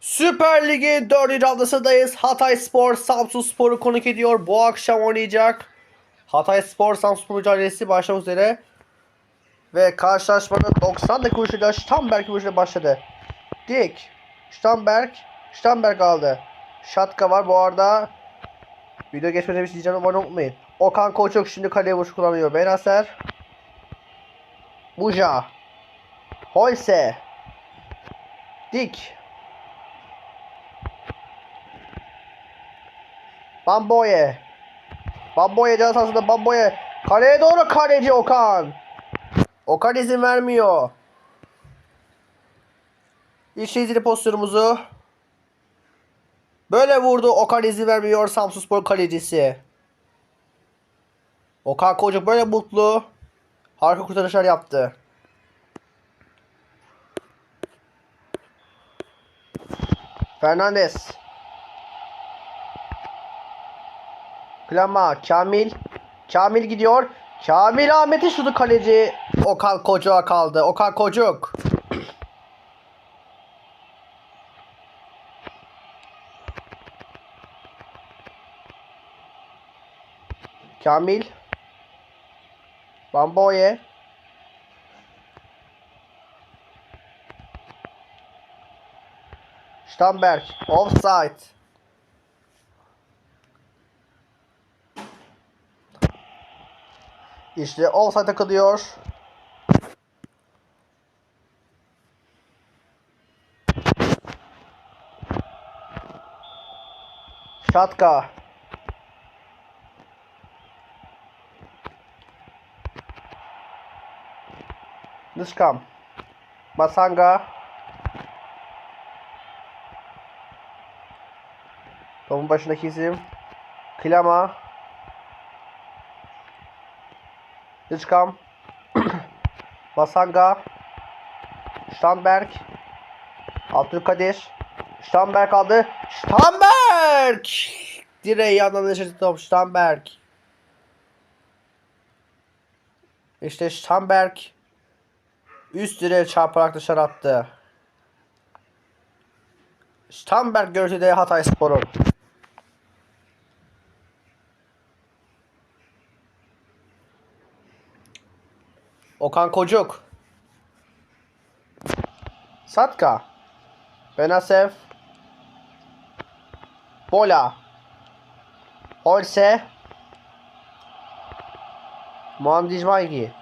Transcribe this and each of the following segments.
Süper Lig'in 4. haftasındayız. Hatay Spor Samsun Spor'u konuk ediyor. Bu akşam oynayacak. Hatay Spor Samsun Spor mücadelesi başlamak üzere. Ve karşılaşmanın 90 dakika vuruşuyla Stamberg vuruşuyla başladı. Dik. Stamberg. Stamberg aldı. Şatka var bu arada. Video geçmeden bir şey diyeceğim abone unutmayın. Okan Koçuk şimdi kaleye vuruş kullanıyor. Benaser. Buja. Holse. Dik. Bamboye. Bamboye can sahasında Bamboye. Kaleye doğru kaleci Okan. Okan izin vermiyor. İşte izledi pozisyonumuzu. Böyle vurdu. Okan izin vermiyor Samsunspor kalecisi. Okan Koçuk böyle mutlu. Harika kurtarışlar yaptı. Fernandez. Klama. Kamil. Kamil gidiyor. Kamil Ahmet'in şutu kaleci. Okan Kocuk'a kaldı. Okan Kocuk. Kamil. Bamboye. Stamberg. Offside. İşte offside takılıyor. Şatka. Nışkam. Masanga. Topun başındaki isim. Klama. Nışkam. Masanga. Stamberg. Abdülkadir. Stamberg aldı. Stamberg! Direği yandan dışarı top. Stamberg. İşte Stamberg. Üst direğe çarparak dışarı attı. Stamberg görüntüde Hatay Spor'un. Okan Kocuk. Satka. Benasev. Bola. Holse. Muhammed İsmail'i.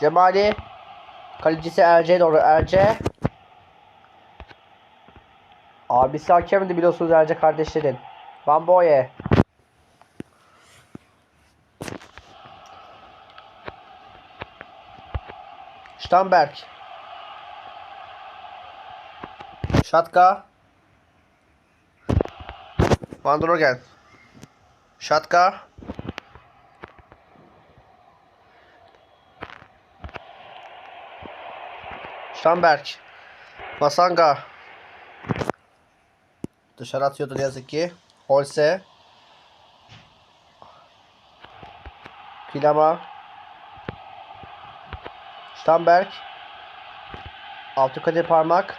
Cemali. Kalecisi Erce'ye doğru. Erce. Abisi hakemdi biliyorsunuz Erce kardeşlerin. Van Boye. Stamberg. Şatka. Van Drogen. Şatka. Stamberg. Masanga. Dışarı atıyordu ne yazık ki. Holse. Kilama. Stamberg. Abdülkadir Parmak.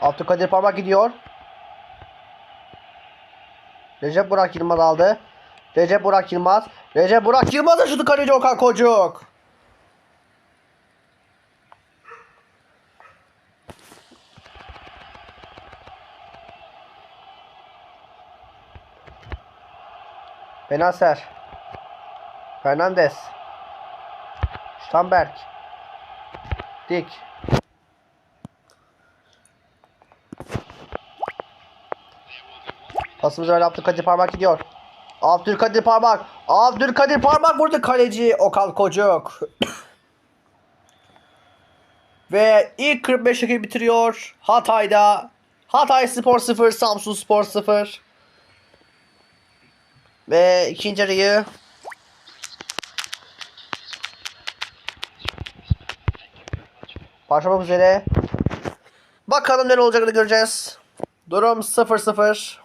Abdülkadir Parmak gidiyor. Recep Burak Yılmaz aldı. Recep Burak Yılmaz. Recep Burak Yılmaz'a şutu kaleci Okan Kocuk. Benaser. Fernandez. Stamberg. Dik. Pasımız öyle Abdülkadir Parmak gidiyor. Abdülkadir Parmak. Abdülkadir Parmak vurdu kaleci Okan Kocuk. Ve ilk 45 dakika bitiriyor. Hatay'da. Hatay Spor 0, Samsun Spor 0. Ve ikinci yarıyı Başlamak üzere. Bakalım ne olacağını göreceğiz. Durum 0-0.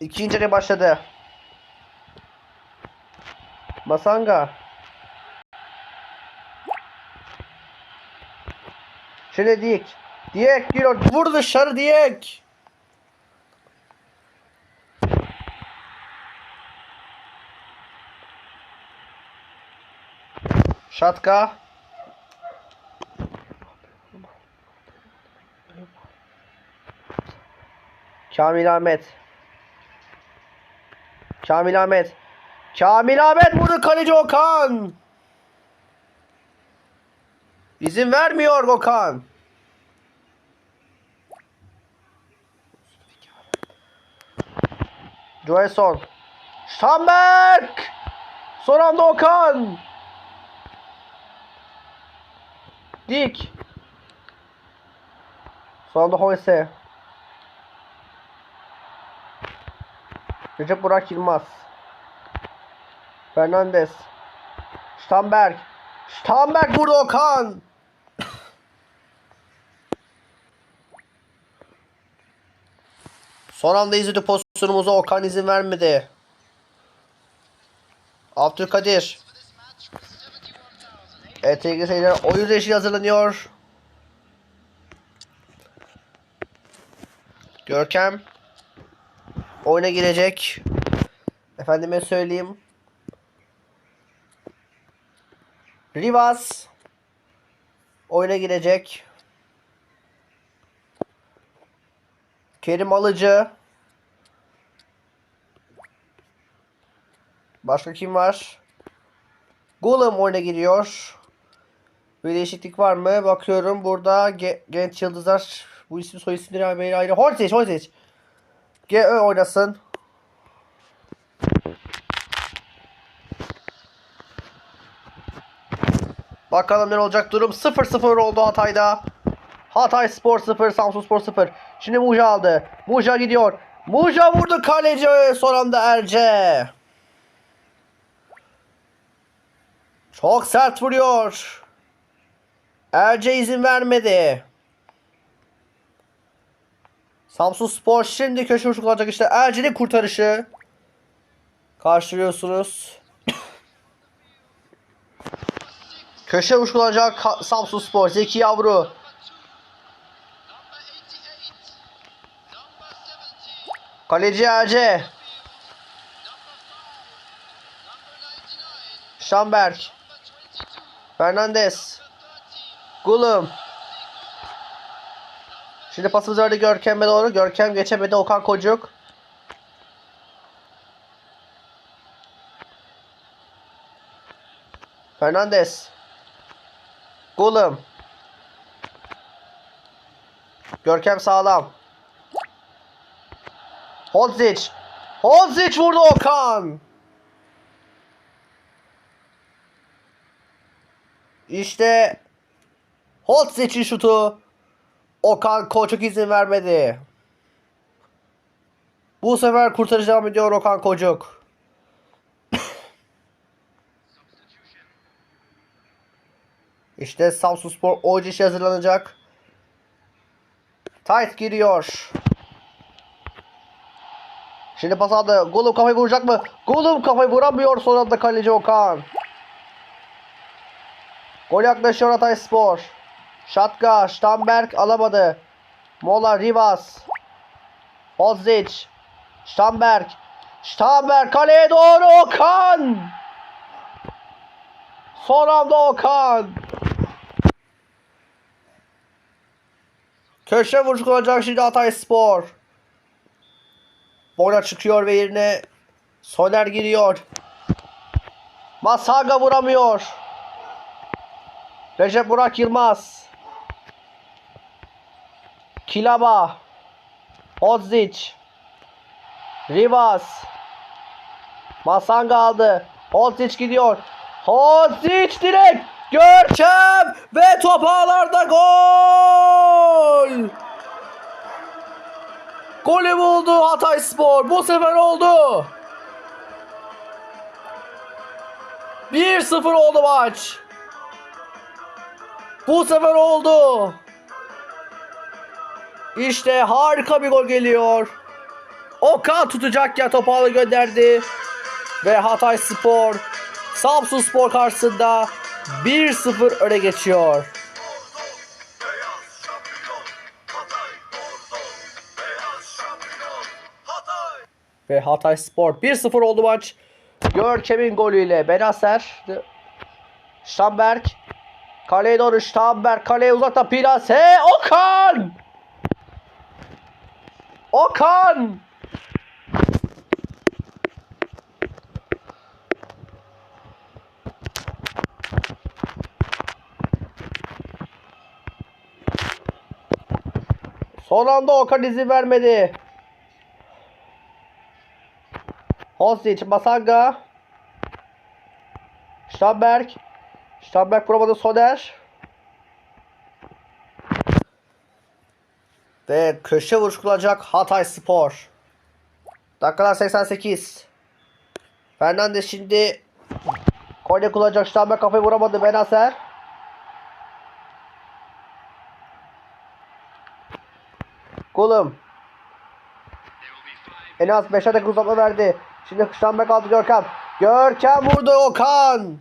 İkinci yarı başladı. Masanga. Şöyle Diyek. Diyek giriyor. Vur dışarı Diyek. Şatka. Kamil Ahmet. Kamil Ahmet. Kamil Ahmet vurdu kaleci Okan. İzin vermiyor Okan. Joelson. Stamberg. Son anda Okan. Dik. Son anda Hoyse. Recep Burak Yılmaz. Fernandez. Stamberg. Stamberg vurdu Okan. Son anda izledi pozisyonumuza Okan izin vermedi. Abdülkadir. Evet sevgili seyirciler oyun reji hazırlanıyor. Görkem oyuna girecek. Efendime söyleyeyim. Rivas oyuna girecek. Kerim Alıcı. Başka kim var? Golem oyuna giriyor. Bir değişiklik var mı? Bakıyorum burada Ge- genç yıldızlar bu isim soy isimleri ayrı ayrı. Hortiç, Hortiç. GÖ oynasın. Bakalım ne olacak durum. 0-0 oldu Hatay'da. Hatay Spor 0, Samsun Spor 0. Şimdi Muja aldı. Muja gidiyor. Muja vurdu kaleci son anda Erce. Çok sert vuruyor. Erce izin vermedi. Samsun Spor şimdi köşe vuruşu kullanacak işte. Erce'nin kurtarışı. Karşılıyorsunuz. köşe vuruşu Ka- Samsun Spor. Zeki Yavru. Kaleci Erce. Şamberg. Fernandez. Gulum. Şimdi pasımız verdi Görkem'e doğru. Görkem geçemedi. Okan Kocuk. Fernandez. Gulum. Görkem sağlam. Hodzic. Hodzic vurdu Okan. İşte Hodzic'in şutu. Okan Koçuk izin vermedi. Bu sefer kurtarıcı devam ediyor Okan Kocuk. işte Samsunspor oyuncu işi hazırlanacak. Tight giriyor. Şimdi pas aldı. Golum kafayı vuracak mı? Golum kafayı vuramıyor son anda kaleci Okan. Gol yaklaşıyor Hatay Spor. Şatka, Stamberg alamadı. Mola, Rivas. Ozic. Stamberg. Stamberg kaleye doğru Okan. Son anda Okan. Köşe vuruşu kullanacak şimdi Hatay Spor. Bona çıkıyor ve yerine Soner giriyor. Masaga vuramıyor. Recep Burak Yılmaz. Kilaba. Odzic. Rivas. Masanga aldı. Odzic gidiyor. Odzic direkt. Görkem ve top ağlarda gol. Golü buldu Hatay Spor. Bu sefer oldu. 1-0 oldu maç. Bu sefer oldu. İşte harika bir gol geliyor. Okan tutacak ya topu gönderdi. Ve Hatay Spor Samsun Spor karşısında 1-0 öne geçiyor. Ve Hatay Spor 1-0 oldu maç. Görkem'in golüyle Benaser Şamberk Kaleye doğru Şamberk kaleye uzakta Pirase Okan Okan! Son anda Okan izin vermedi. Hostic, Masanga. Stamberg. Stamberg vuramadı Soner. Ve köşe vuruş kullanacak Hatay Spor. Dakikalar 88. Fernandes şimdi korne kullanacak. Stamberg kafayı vuramadı Benaser. Kulum. En az 5 dakika uzatma verdi. Şimdi Stamberg aldı Görkem. Görkem vurdu Okan.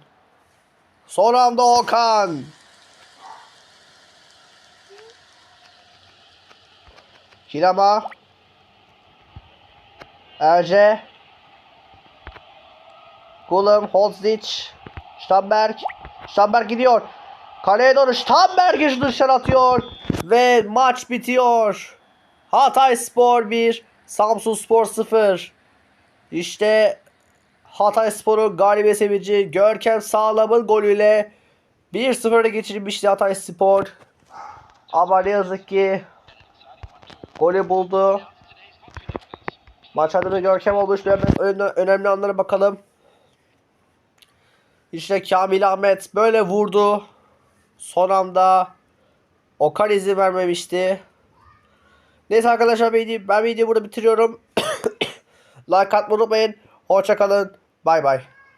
Son anda Okan. Kilama. Erce. Kulum, Holzic, Stamberg. Stamberg gidiyor. Kaleye doğru Stamberg'i dışarı atıyor. Ve maç bitiyor. Hatay Spor 1, Samsun Spor 0. İşte Hatay Spor'un galibiyet sevinci Görkem Sağlam'ın golüyle 1-0'a geçirmişti Hatay Spor. Ama ne yazık ki golü buldu. Maç adını Görkem olmuş. Önemli anlara bakalım. İşte Kamil Ahmet böyle vurdu. Son anda Okan izin vermemişti. Neyse arkadaşlar ben, ben videoyu burada bitiriyorum. like atmayı unutmayın. Hoşçakalın. Bay bay.